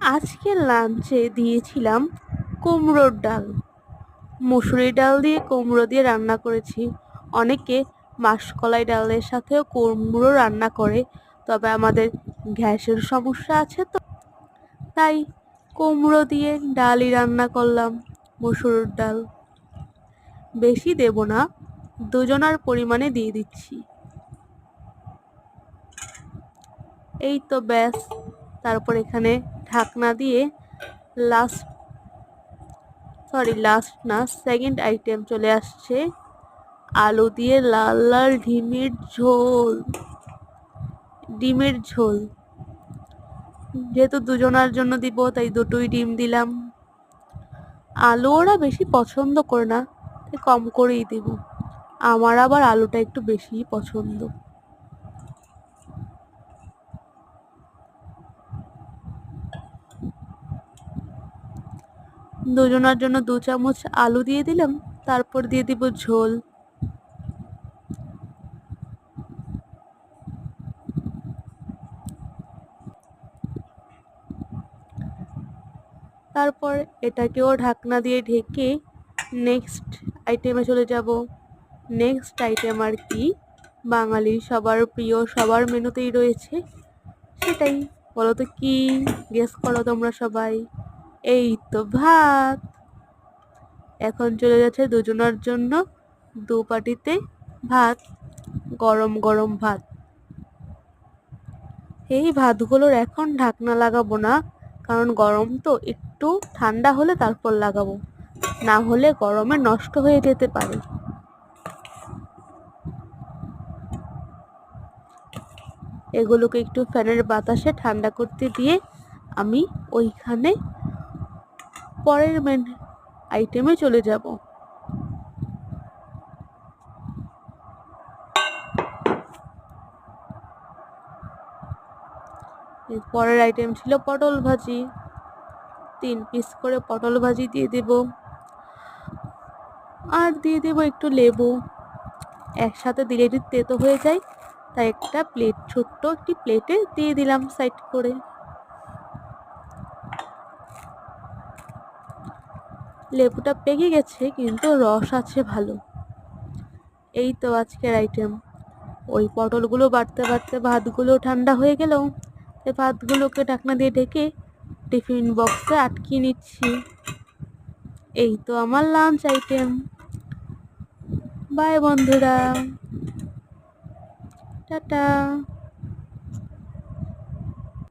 আজকে লাঞ্চে দিয়েছিলাম কুমড়োর ডাল। মুসুরি ডাল দিয়ে কুমড়ো দিয়ে রান্না করেছি। অনেকে মাসকলাই ডালের সাথেও কুমড়ো রান্না করে, তবে আমাদের গ্যাসের সমস্যা আছে তো। তাই কুমড়ো দিয়ে ডালই রান্না করলাম মুসুর ডাল। বেশি দেব না, দুজনার পরিমাণে দিয়ে দিচ্ছি। এই তো ব্যাস, তারপর এখানে ঢাকনা দিয়ে লাস্ট সরি লাস্ট না সেকেন্ড আইটেম চলে আসছে। আলু দিয়ে লাল লাল ডিমের ঝোল। ডিমের ঝোল। যেহেতু দুজনার জন্য দিব, তাই দুটোই ডিম দিলাম। আলু ওরা বেশি পছন্দ করে না, তাই কম করেই দেব। আমার আবার আলুটা একটু বেশিই পছন্দ। দুজনার জন্য দু চামচ আলু দিয়ে দিলাম, তারপর দিয়ে দিব ঝোল। তারপর এটাকেও ঢাকনা দিয়ে ঢেকে নেক্সট আইটেমে চলে যাব। নেক্সট আইটেম আর কি বাঙালি সবার প্রিয় সবার মেনুতেই রয়েছে, সেটাই। বলো তো কী? গেস করো তোমরা সবাই। এই তো ভাত। এখন চলে যাচ্ছে দুজনের জন্য দু পাটিতে ভাত, গরম গরম ভাত। এই ভাতগুলোর এখন ঢাকনা লাগাবো না, কারণ গরম তো একটু ঠান্ডা হলে তারপর লাগাবো। না হলে গরমে নষ্ট হয়ে যেতে পারে। এগুলোকে একটু ফ্যানের বাতাসে ঠান্ডা করতে দিয়ে আমি ওইখানে পরের মেন আইটেমে চলে যাব। পরের আইটেম ছিল পটল ভাজি। তিন পিস করে পটল ভাজি দিয়ে দেব। আর দিয়ে দেব একটু লেবু। একসাথে দিলে তেতো হয়ে যায়, তাই একটা প্লেট ছোট্ট একটি প্লেটে দিয়ে দিলাম সাইড করে। লেবুটা পেকে গেছে, কিন্তু রস আছে ভালো। এই তো আজকের আইটেম ওই পটলগুলো বাড়তে বাড়তে ভাতগুলো ঠান্ডা হয়ে গেল এই ভাতগুলোকে ঢাকনা দিয়ে ঢেকে টিফিন বক্সে আটকিয়ে নিচ্ছি। এই তো আমার লাঞ্চ আইটেম বাই বন্ধুরা। টাটা।